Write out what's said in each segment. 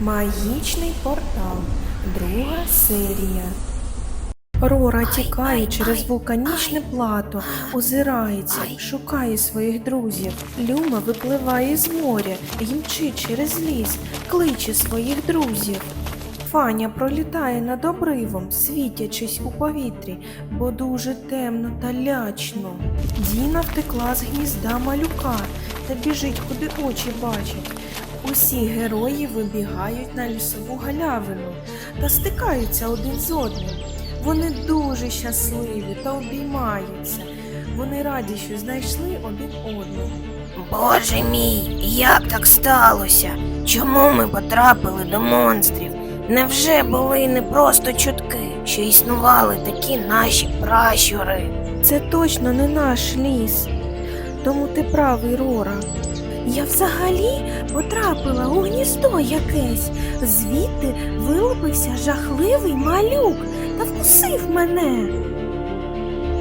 Магічний портал. Друга серія. Рора тікає через вулканічне плато, озирається, шукає своїх друзів. Люма випливає з моря і мчить через ліс, кличе своїх друзів. Фаня пролітає над обривом, світячись у повітрі, бо дуже темно та лячно. Діна втекла з гнізда малюка та біжить, куди очі бачать. Усі герої вибігають на лісову галявину та стикаються один з одним. Вони дуже щасливі та обіймаються. Вони раді, що знайшли один одного. Боже мій, як так сталося? Чому ми потрапили до монстрів? Невже були не просто чутки, що існували такі наші пращури? Це точно не наш ліс. Тому ти правий, Рора. Я взагалі потрапила у гніздо якесь. Звідти вилупився жахливий малюк та вкусив мене.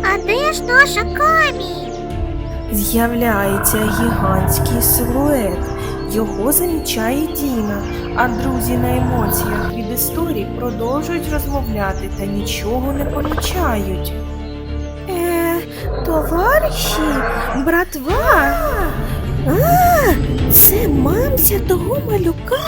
А де ж наша камінь? З'являється гігантський силует. Його замічає Діна, а друзі на емоціях від історії продовжують розмовляти та нічого не помічають. Е, товариші, братва. А, це мамця того малюка,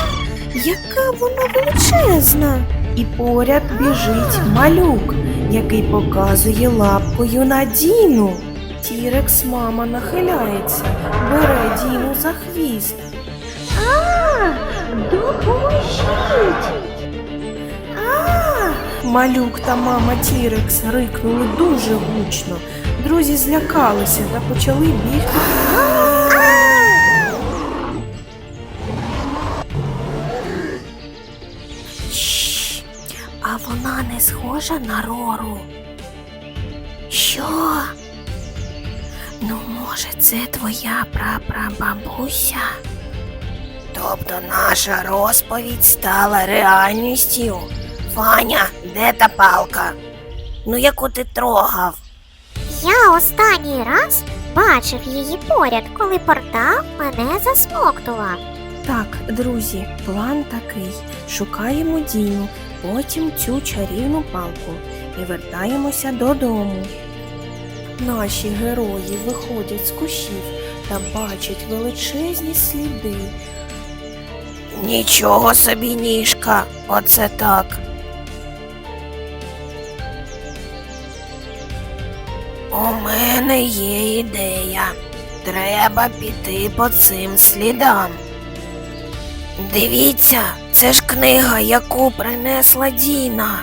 яка вона величезна. І поряд біжить малюк, який показує лапкою на Діну. Тірекс мама нахиляється, бере Діну за хвіст. А, допоможіть! Малюк та мама Тірекс рикнули дуже гучно. Друзі злякалися та почали бігти. А вона не схожа на Рору. Що? Ну, може, це твоя прапрабабуся? Тобто наша розповідь стала реальністю. Ваня, де та палка? Ну, яку ти трогав? Я останній раз бачив її поряд, коли портал мене засмоктував. Так, друзі, план такий: шукаємо Діну, потім цю чарівну палку і вертаємося додому. Наші герої виходять з кущів та бачать величезні сліди. Нічого собі ніжка, оце так. У мене є ідея. Треба піти по цим слідам. Дивіться, це ж книга, яку принесла Діна.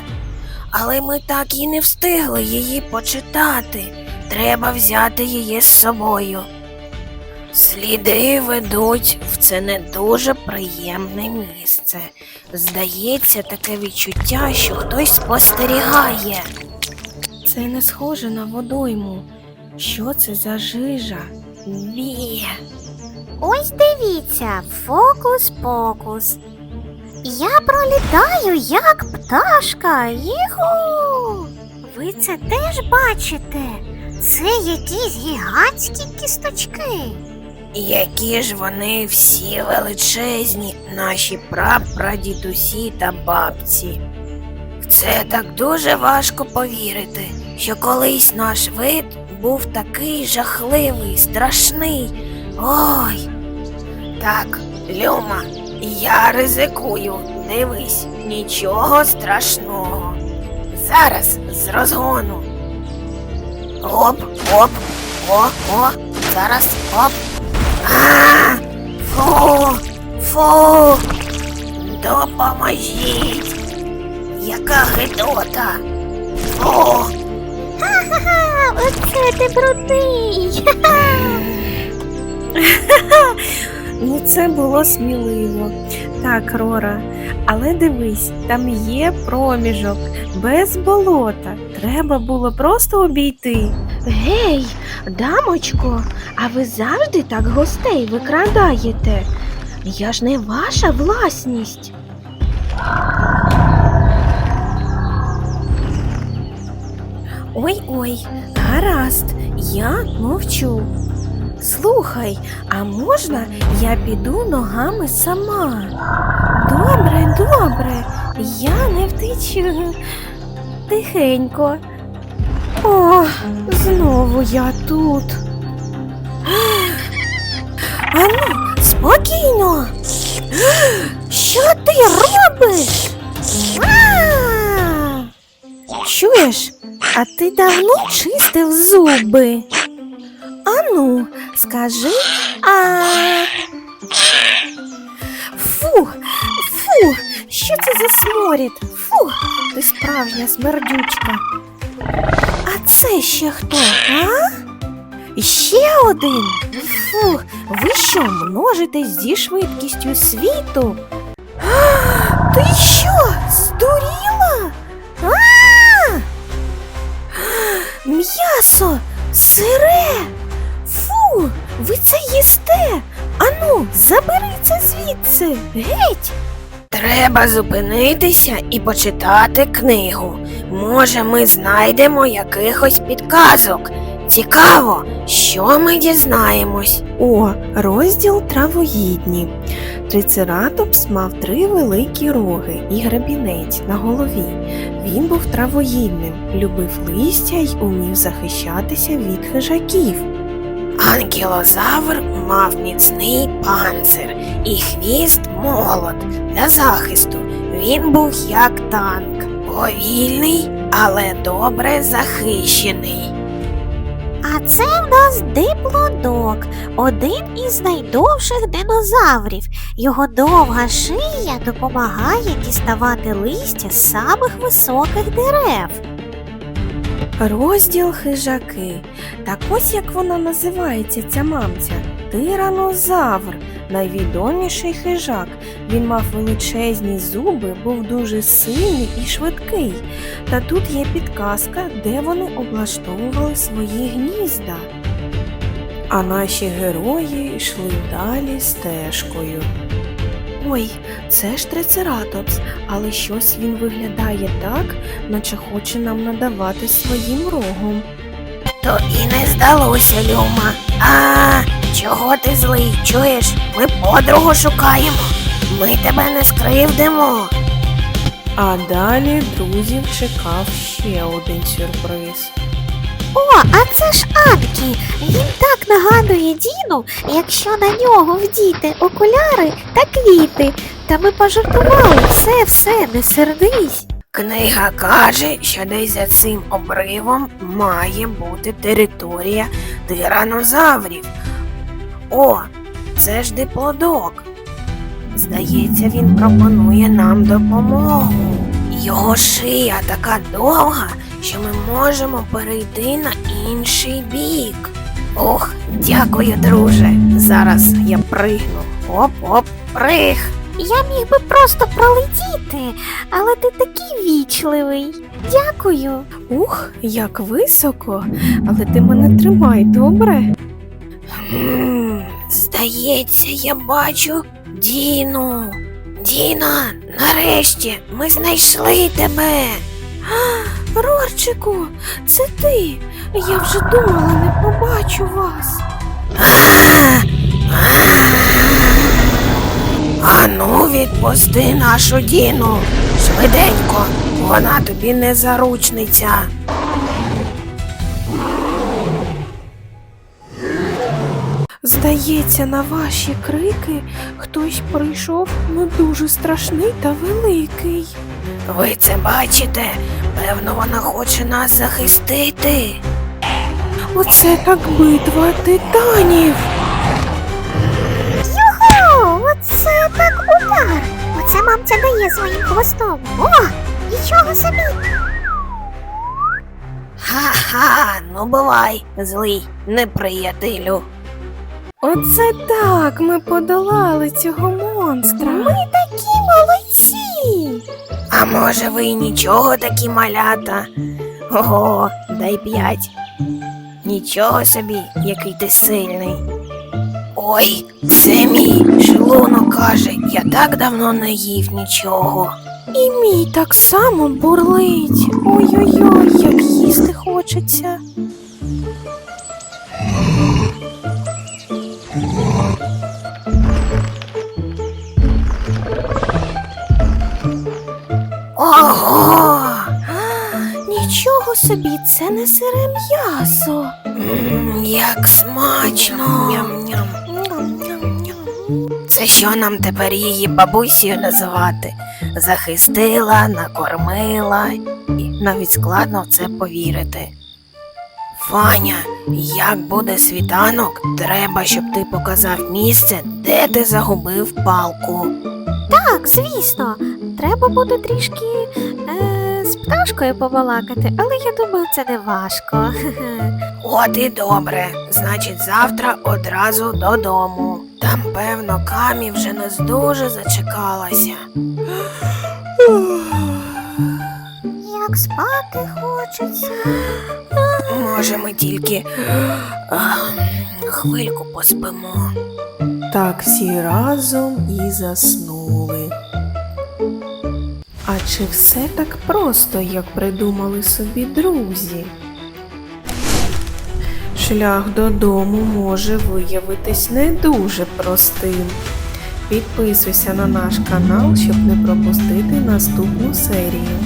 Але ми так і не встигли її почитати. Треба взяти її з собою. Сліди ведуть в це не дуже приємне місце. Здається, таке відчуття, що хтось спостерігає. Це не схоже на водойму. Що це за жижа? Ні. Ось дивіться, фокус-покус. Я пролітаю як пташка. Їху! Ви це теж бачите? Це якісь гігантські кісточки. Які ж вони всі величезні, наші прапрадідусі та бабці. Це так дуже важко повірити, що колись наш вид був такий жахливий, страшний. Ой. Так, Люма, я ризикую. Дивись, нічого страшного. Зараз з розгону. Оп, оп, о, о, зараз оп. Фу, фу, допоможіть. Яка гидота. Фу, Ха-ха, оце ти брудний. Ну, це було сміливо. Так, Рора, але дивись, там є проміжок без болота. Треба було просто обійти. Гей, дамочко, а ви завжди так гостей викрадаєте? Я ж не ваша власність. Ой-ой, гаразд, я мовчу. Слухай, а можна я піду ногами сама? Добре, добре, я не втечу. Тихенько. О, знову я тут. Ану, спокійно. Що ти робиш? Чуєш, а ти давно чистив зуби? Ану, скажи, а. Фу, фу, що це за сморід? Фу, ти справжня смердючка. А це ще хто, а? Ще один? Фу, ви що, множитесь зі швидкістю світу? А, ти що, здуріла? А! М'ясо, сире. Фу, ви це їсте. Ану, забери це звідси. Геть. Треба зупинитися і почитати книгу. Може, ми знайдемо якихось підказок. Цікаво, що ми дізнаємось. О, розділ травоїдні. Трицератопс мав три великі роги і грабінець на голові. Він був травоїдним, любив листя й умів захищатися від хижаків. Анкілозавр мав міцний панцир і хвіст молот для захисту. Він був як танк, повільний, але добре захищений. А це в нас диплодок, один із найдовших динозаврів. Його довга шия допомагає діставати листя з самих високих дерев. Розділ хижаки. Так ось як вона називається, ця мамця. Тиранозавр, найвідоміший хижак. Він мав величезні зуби, був дуже сильний і швидкий. Та тут є підказка, де вони облаштовували свої гнізда. А наші герої йшли далі стежкою. Ой, це ж трицератопс, але щось він виглядає так, наче хоче нам надавати своїм рогом. То і не здалося, Люма. А, чого ти злий? Чуєш? Ми подругу шукаємо. Ми тебе не скривдимо. А далі друзів чекав ще один сюрприз. О, а це ж Анкі. Він так нагадує Діну, якщо на нього вдіти окуляри та квіти. Та ми пожартували, все, все, не сердись. Книга каже, що десь за цим обривом має бути територія тиранозаврів. О, це ж диплодок. Здається, він пропонує нам допомогу. Його шия така довга, що ми можемо перейти на інший бік. Ох, дякую, друже. Зараз я пригну. Оп-оп, приг. Я міг би просто пролетіти, але ти такий вічливий. Дякую. Ух, як високо, але ти мене тримай, добре? Здається, я бачу Діну. Діна, нарешті ми знайшли тебе. Рорчику, це ти. Я вже думала, не побачу вас. А, а ну відпусти нашу Діну. Швиденько, вона тобі не заручниця. Здається, на ваші крики хтось прийшов ну дуже страшний та великий. Ви це бачите? Певно, вона хоче нас захистити. Оце так битва титанів. Юху! Оце так удар! Оце мамця дає своїм хвостом. О, нічого собі! Ха-ха, ну бувай, злий неприятелю. Оце так ми подолали цього монстра. Ми такі молодці! А може ви й нічого такі малята? Ого, дай п'ять. Нічого собі, який ти сильний. Ой, це мій шлунок каже, я так давно не їв нічого. І мій так само бурлить. Ой-ой-ой, як їсти хочеться. Собі, це не сире м'ясо. Як смачно! Це що нам тепер її бабусею називати? Захистила, накормила, і навіть складно в це повірити. Фаня, як буде світанок, треба, щоб ти показав місце, де ти загубив палку. Так, звісно, треба буде трішки пташкою побалакати, але я думаю, це не важко. От і добре. Значить, завтра одразу додому. Там, певно, камі вже нас дуже зачекалася. Як спати хочеться. Може, ми тільки хвильку поспимо. Так всі разом і заснули. А чи все так просто, як придумали собі друзі? Шлях додому може виявитись не дуже простим. Підписуйся на наш канал, щоб не пропустити наступну серію.